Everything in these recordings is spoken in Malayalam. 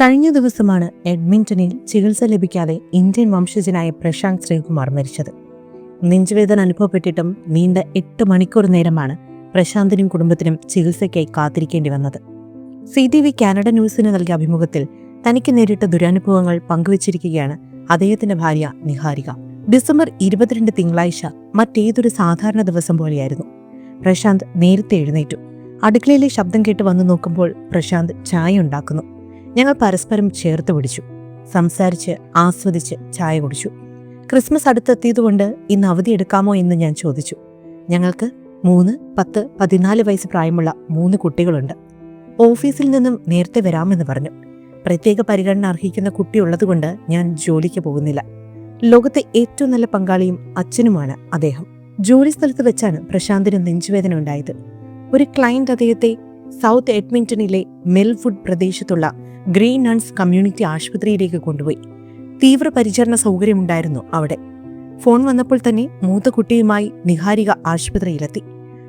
കഴിഞ്ഞ ദിവസമാണ് എഡ്മിന്റണിൽ ചികിത്സ ലഭിക്കാതെ ഇന്ത്യൻ വംശജനായ പ്രശാന്ത് ശ്രീകുമാർ മരിച്ചത്. നെഞ്ചുവേദന അനുഭവപ്പെട്ടിട്ടും നീണ്ട എട്ട് മണിക്കൂർ നേരമാണ് പ്രശാന്തിനും കുടുംബത്തിനും ചികിത്സയ്ക്കായി കാത്തിരിക്കേണ്ടി വന്നത്. സി ടി വി കാനഡ ന്യൂസിന് നൽകിയ അഭിമുഖത്തിൽ തനിക്ക് നേരിട്ട ദുരനുഭവങ്ങൾ പങ്കുവച്ചിരിക്കുകയാണ് അദ്ദേഹത്തിന്റെ ഭാര്യ നിഹാരിക. ഡിസംബർ ഇരുപത്തിരണ്ട് തിങ്കളാഴ്ച മറ്റേതൊരു സാധാരണ ദിവസം പോലെയായിരുന്നു. പ്രശാന്ത് നേരത്തെ എഴുന്നേറ്റു. അടുക്കളയിലെ ശബ്ദം കേട്ട് വന്നു നോക്കുമ്പോൾ പ്രശാന്ത് ചായ ഉണ്ടാക്കുന്നു. ഞങ്ങൾ പരസ്പരം ചേർത്ത് പിടിച്ചു. സംസാരിച്ച് ആസ്വദിച്ച് ചായ കുടിച്ചു. ക്രിസ്മസ് അടുത്തെത്തിയതുകൊണ്ട് ഇന്ന് അവധി എടുക്കാമോ എന്ന് ഞാൻ ചോദിച്ചു. ഞങ്ങൾക്ക് മൂന്ന് പത്ത് പതിനാല് വയസ്സ് പ്രായമുള്ള മൂന്ന് കുട്ടികളുണ്ട്. ഓഫീസിൽ നിന്നും നേരത്തെ വരാമെന്ന് പറഞ്ഞു. പ്രത്യേക പരിഗണന അർഹിക്കുന്ന കുട്ടിയുള്ളതുകൊണ്ട് ഞാൻ ജോലിക്ക് പോകുന്നില്ല. ലോകത്തെ ഏറ്റവും നല്ല പങ്കാളിയും അച്ഛനുമാണ് അദ്ദേഹം. ജോലി സ്ഥലത്ത് വെച്ചാണ് പ്രശാന്തിന് നെഞ്ചുവേദന ഉണ്ടായത്. ഒരു ക്ലയന്റ് അദ്ദേഹത്തെ സൗത്ത് എഡ്മിന്റണിലെ മെൽഫുഡ് പ്രദേശത്തുള്ള ഗ്രീൻ നൺസ് കമ്മ്യൂണിറ്റി ആശുപത്രിയിലേക്ക് കൊണ്ടുപോയി. തീവ്രപരിചരണ സൗകര്യമുണ്ടായിരുന്നു അവിടെ. ഫോൺ വന്നപ്പോൾ തന്നെ മൂത്ത കുട്ടിയുമായി നിഹാരിക ആശുപത്രിയിലെത്തി.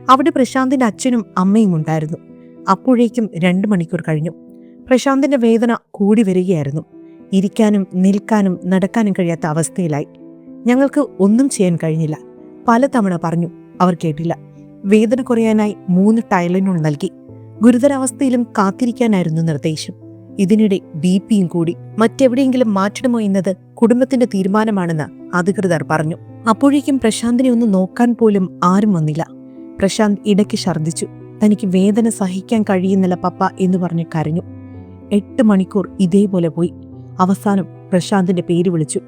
അവിടെ പ്രശാന്തിന്റെ അച്ഛനും അമ്മയും ഉണ്ടായിരുന്നു. അപ്പോഴേക്കും രണ്ട് മണിക്കൂർ കഴിഞ്ഞു. പ്രശാന്തിന്റെ വേദന കൂടി വരികയായിരുന്നു. ഇരിക്കാനും നിൽക്കാനും നടക്കാനും കഴിയാത്ത അവസ്ഥയിലായി. ഞങ്ങൾക്ക് ഒന്നും ചെയ്യാൻ കഴിഞ്ഞില്ല. പലതവണ പറഞ്ഞു അവർ കേട്ടില്ല. വേദന കുറയാനായി മൂന്ന് ടൈലനോൾ നൽകി. ഗുരുതരാവസ്ഥയിലും കാത്തിരിക്കാനായിരുന്നു നിർദ്ദേശം. ഇതിനിടെ ബി പിയും കൂടി മറ്റെവിടെയെങ്കിലും മാറ്റണമോ എന്നത് കുടുംബത്തിന്റെ തീരുമാനമാണെന്ന് അധികൃതർ പറഞ്ഞു. അപ്പോഴേക്കും പ്രശാന്തിനെ ഒന്ന് നോക്കാൻ പോലും ആരും വന്നില്ല. പ്രശാന്ത് ഇടയ്ക്ക് ഛർദ്ദിച്ചു. തനിക്ക് വേദന സഹിക്കാൻ കഴിയുന്നില്ല പപ്പ എന്ന് പറഞ്ഞ് കരഞ്ഞു. എട്ട് മണിക്കൂർ ഇതേപോലെ പോയി. അവസാനം പ്രശാന്തിന്റെ പേര് വിളിച്ചു.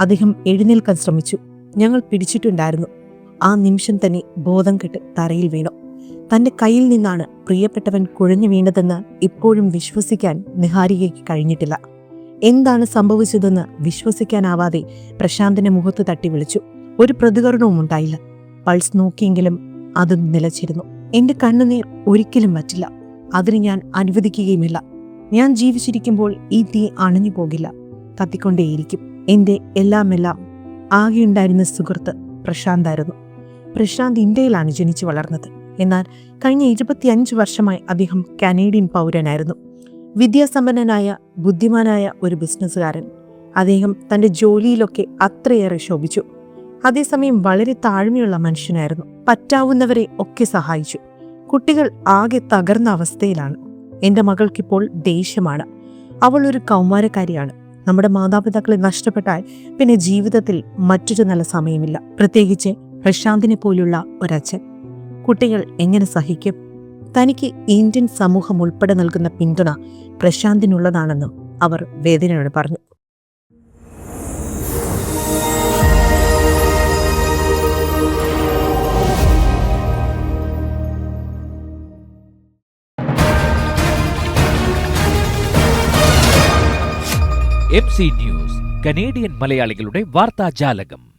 അദ്ദേഹം എഴുന്നേൽക്കാൻ ശ്രമിച്ചു. ഞങ്ങൾ പിടിച്ചിട്ടുണ്ടായിരുന്നു. ആ നിമിഷം തന്നെ ബോധം കെട്ട് തറയിൽ വീണു. തന്റെ കയ്യിൽ നിന്നാണ് പ്രിയപ്പെട്ടവൻ കുഴഞ്ഞു വീണതെന്ന് ഇപ്പോഴും വിശ്വസിക്കാൻ നിഹാരികയ്ക്ക് കഴിഞ്ഞിട്ടില്ല. എന്താണ് സംഭവിച്ചതെന്ന് വിശ്വസിക്കാനാവാതെ പ്രശാന്തിന്റെ മുഖത്ത് തട്ടി വിളിച്ചു. ഒരു പ്രതികരണവും ഉണ്ടായില്ല. പൾസ് നോക്കിയെങ്കിലും അത് നിലച്ചിരുന്നു. എന്റെ കണ്ണുനീർ ഒരിക്കലും പറ്റില്ല അതിന് ഞാൻ അനുവദിക്കുകയുമില്ല. ഞാൻ ജീവിച്ചിരിക്കുമ്പോൾ ഈ തീ അണഞ്ഞു പോകില്ല. കത്തിക്കൊണ്ടേയിരിക്കും എന്റെ എല്ലാമെല്ലാം ആകെയുണ്ടായിരുന്ന സുഹൃത്ത് പ്രശാന്തായിരുന്നു. പ്രശാന്ത് ഇന്ത്യയിലാണ് ജനിച്ചു വളർന്നത്. എന്നാൽ കഴിഞ്ഞ ഇരുപത്തിയഞ്ച് വർഷമായി അദ്ദേഹം കനേഡിയൻ പൗരനായിരുന്നു. വിദ്യാസമ്പന്നനായ ബുദ്ധിമാനായ ഒരു ബിസിനസ്സുകാരൻ. അദ്ദേഹം തന്റെ ജോലിയിലൊക്കെ അത്രയേറെ ശോഭിച്ചു. അതേസമയം വളരെ താഴ്മയുള്ള മനുഷ്യനായിരുന്നു. പറ്റാവുന്നവരെ ഒക്കെ സഹായിച്ചു. കുട്ടികൾ ആകെ തകർന്ന അവസ്ഥയിലാണ്. എന്റെ മകൾക്കിപ്പോൾ ദേഷ്യമാണ്. അവൾ ഒരു കൗമാരക്കാരിയാണ്. നമ്മുടെ മാതാപിതാക്കളെ നഷ്ടപ്പെട്ടാൽ പിന്നെ ജീവിതത്തിൽ മറ്റൊരു നല്ല സമയമില്ല. പ്രത്യേകിച്ച് പ്രശാന്തിനെ പോലുള്ള ഒരച്ഛൻ. കുട്ടികൾ എങ്ങനെ സഹിക്കും? തനിക്ക് ഇന്ത്യൻ സമൂഹം ഉൾപ്പെടെ നൽകുന്ന പിന്തുണ പ്രശാന്തിനുള്ളതാണെന്നും അവർ വേദനയോട് പറഞ്ഞു. എം സി ന്യൂസ് കനേഡിയൻ മലയാളികളുടെ വാർത്താജാലകം.